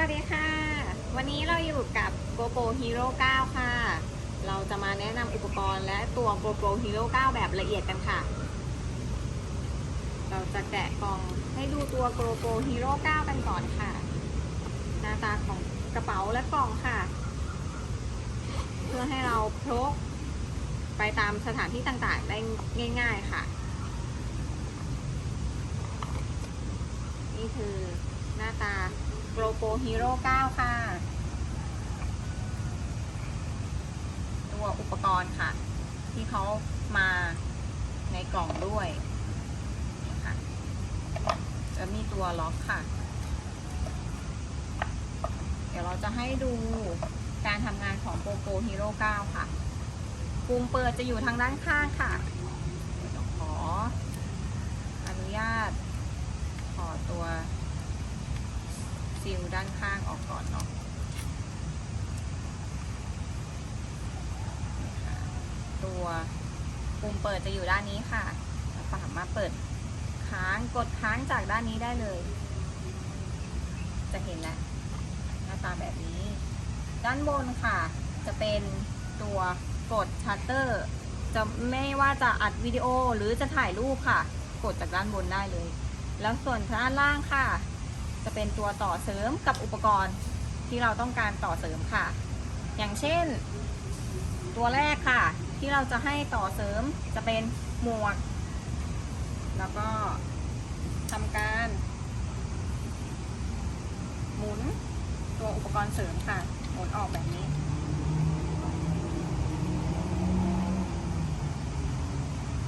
วัสดีค่ะ วันนี้เราอยู่กับ GoPro Hero 9 ค่ะ เราจะมาแนะนำอุปกรณ์และตัว GoPro Hero 9 แบบละเอียดกันค่ะ เราจะแกะกล่องให้ดูตัว GoPro Hero 9 กันก่อนค่ะ หน้าตาของกระเป๋าและกล่องค่ะ เพื่อให้เราพกไปตามสถานที่ต่างๆ ได้ง่าย ๆค่ะ นี่คือหน้าตา GoPro Hero 9ค่ะ ตัวอุปกรณ์ค่ะ ที่เขามาในกล่องด้วยนี่ค่ะมีตัวล็อกค่ะ เดี๋ยวเราจะให้ดูการทำงานของ GoPro Hero 9ค่ะ ปุ่มเปิดจะอยู่ทางด้านข้างค่ะขออนุญาต ขอตัว ซิลด้านข้างออกก่อนเนาะตัวปุ่มเปิดจะอยู่ด้านนี้ค่ะสามารถเปิดค้างกดค้างจากด้านนี้ได้เลย จะเห็นแล้วหน้าตาแบบนี้ ด้านบนค่ะ จะเป็นตัวกดชัตเตอร์จะไม่ว่าจะอัดวิดีโอหรือจะถ่ายรูปค่ะ กดจากด้านบนได้เลย แล้วส่วนด้านล่างค่ะ จะเป็นตัวต่อเสริมกับอุปกรณ์ที่เราต้องการต่อเสริมค่ะ อย่างเช่น ตัวแรกค่ะ ที่เราจะให้ต่อเสริมจะเป็นหมวก แล้วก็ทำการ หมุนตัวอุปกรณ์เสริมค่ะ หมุนออกแบบนี้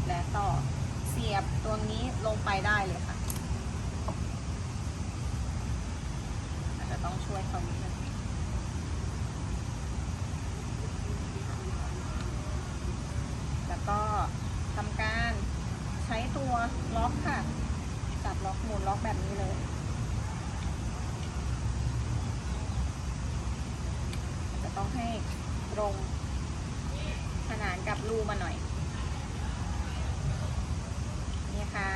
และต่อเสียบตัวนี้ลงไปได้เลยค่ะ อาจจะ ต้องช่วยเขานิดนึงแล้วก็ทำการใช้ตัวล็อกค่ะ จับล็อกหมุนล็อกแบบนี้เลยจะต้องให้ตรงขนานกับรูมาหน่อย นี่ค่ะ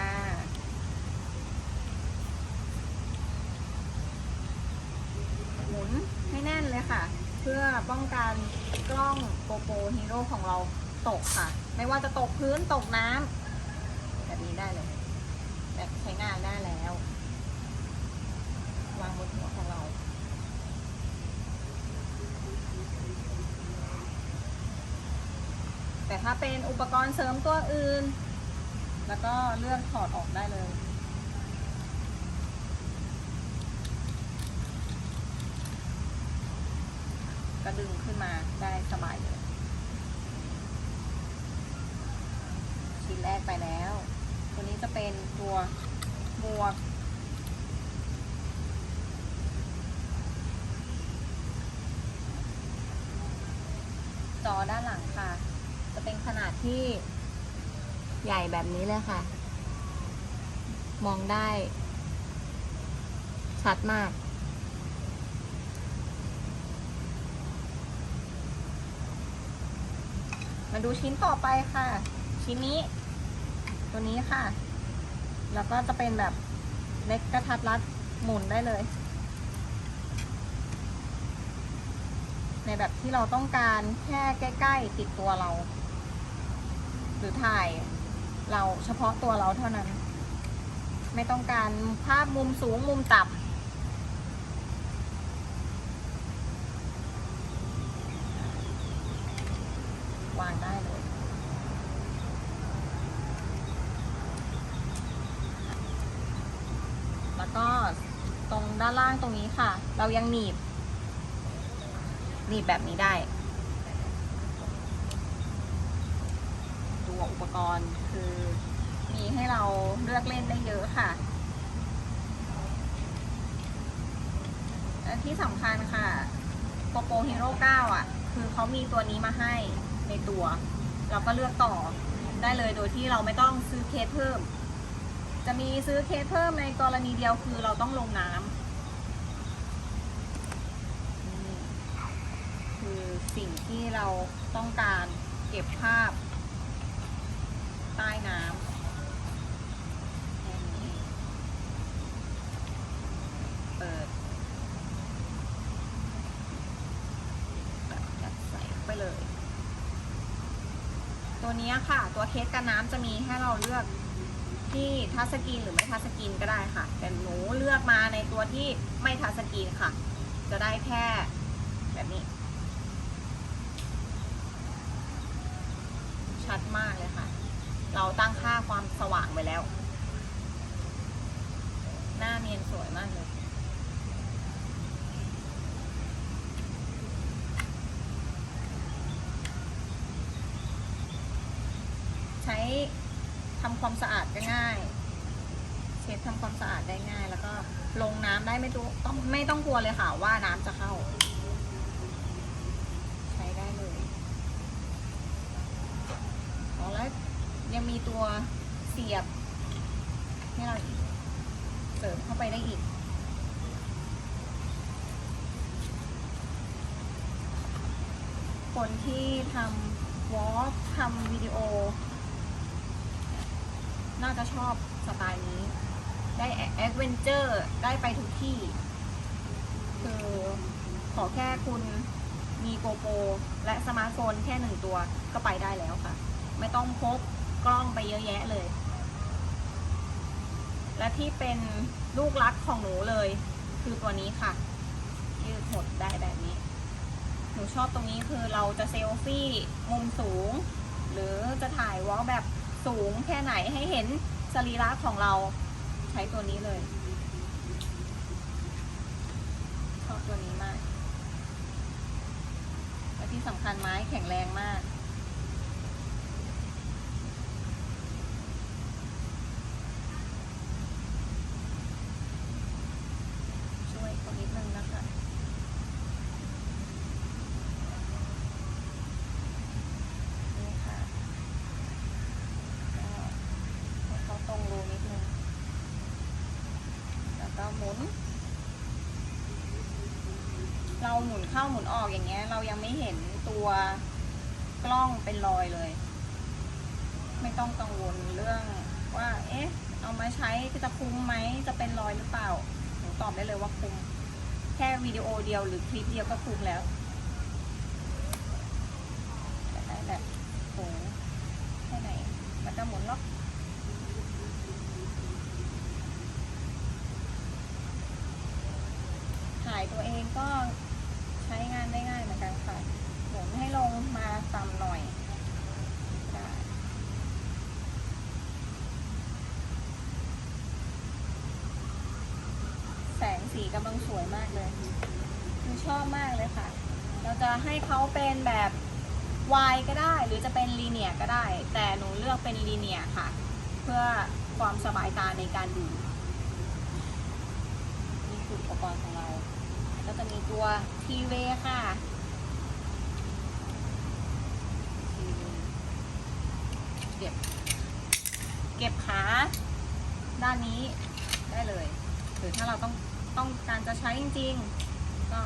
หมุน ให้แน่นเลยค่ะ เพื่อป้องกันกล้องโกโปรฮีโร่ของเราตกค่ะ ไม่ว่าจะตกพื้นตกน้ำแบบนี้ได้เลย แบบใช้งานได้แล้ว วางบนหัวของเราแต่ถ้าเป็นอุปกรณ์เสริมตัวอื่น แล้วก็เลือกถอดออกได้เลย ก็ดึงขึ้นมาได้สบายเลย ชิ้นแรกไปแล้ว ตัวนี้จะเป็นตัวหมวกจอด้านหลังค่ะ จะเป็นขนาดที่ใหญ่แบบนี้เลยค่ะ มองได้ ชัดมาก มา ดูชิ้นต่อไปค่ะ ชิ้นนี้ ตัวนี้ค่ะ แล้วก็จะเป็นแบบเล็กกระทัดรัดหมุนได้เลย ในแบบที่เราต้องการแค่ใกล้ ๆ ติดตัวเรา หรือถ่ายเราเฉพาะตัวเราเท่านั้น ไม่ต้องการภาพมุมสูงมุมต่ำวางได้เลย แล้วก็ตรง ด้านล่างตรงนี้ค่ะ เรายังหนีบ หนีบแบบนี้ได้ตัวอุปกรณ์คือมีให้เราเลือกเล่นได้เยอะค่ะและที่สำคัญค่ะ GoPro Hero 9อะ คือเขามีตัวนี้มาให้ในตัว เราก็เลือกต่อได้เลยโดยที่เราไม่ต้องซื้อเคสเพิ่ม จะมีซื้อเคสเพิ่มในกรณีเดียวคือเราต้องลงน้ำือสิ่งที่เราต้องการเก็บภาพ ใต้น้ำแค่นี้เปิดจัดใสไปเลย ตัวนี้ค่ะ ตัวเคสกันน้ำจะมีให้เราเลือกที่ทัสกินหรือไม่ทัสกินก็ได้ค่ะ แต่หนูเลือกมาในตัวที่ไม่ทัสกินค่ะ จะได้แค่แบบนี้ ชัดมากเลยค่ะ เราตั้งค่าความสว่างไปแล้ว หน้าเนียนสวยมากเลย ใช้ทำความสะอาดก็ง่ายเช็ดทำความสะอาดได้ง่าย แล้วก็ลงน้ำได้ไม่ต้องต้องไม่ต้องกลัวเลยค่ะว่าน้ำจะเข้า ใช้ได้เลยอ๋อแล้วยัง มีตัวเสียบให้เราเสริมเข้าไปได้อีก คนที่ทำวอล์กทำวิดีโอ น่าจะชอบสไตล์นี้ ได้แอดเวนเจอร์ ได้ไปทุกที่ คือขอแค่คุณมีโกโปรและสมาร์ทโฟนแค่หนึ่งตัวก็ไปได้แล้วค่ะ ไม่ต้องพก กล้องไปเยอะแยะเลย และที่เป็นลูกรักของหนูเลย คือตัวนี้ค่ะ ยืดหดได้แบบนี้ หนูชอบตรงนี้คือเราจะเซลฟี่มุมสูง หรือจะถ่ายวอล์กแบบสูงแค่ไหนให้เห็นสรีระของเราใช้ตัวนี้เลย ชอบตัวนี้มากและที่สำคัญไม้แข็งแรงมาก ช่วยคนนิดนึงนะคะ นี่ค่ะก็ให้เขาตรงรูนิดนึง แล้วก็หมุน เข้าหมุนออกอย่างเงี้ย เรายังไม่เห็นตัวกล้องเป็นรอยเลย ไม่ต้องกังวลเรื่องว่า เอ๊ะ เอามาใช้จะคุ้มไหมจะเป็นรอยหรือเปล่าหนูตอบได้เลยว่าคุ้มแค่วิดีโอเดียวหรือคลิปเดียวก็คุ้มแล้วจะได้แบบโหแค่ไหนมันจะหมุนล็อกถ่ายตัวเองก็ใช้งานได้ง่ายเหมือนกันค่ะ หมุนให้ลงมาต่ำหน่อยได้ีกำลังสวยมากเลยคือชอบมากเลยค่ะ เราจะให้เขาเป็นแบบวายก็ได้ หรือจะเป็นลีเนียก็ได้ แต่หนูเลือกเป็นลีเนียค่ะ เพื่อความสบายตาในการดูนี่คืออุปกรณ์ของเราก็จะมีตัวทีเวค่ะเก็บ เก็บขาด้านนี้ได้เลย หรือถ้าเราต้อง ต้องการจะใช้จริง ๆ ก็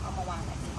เอามาวางแบบนี้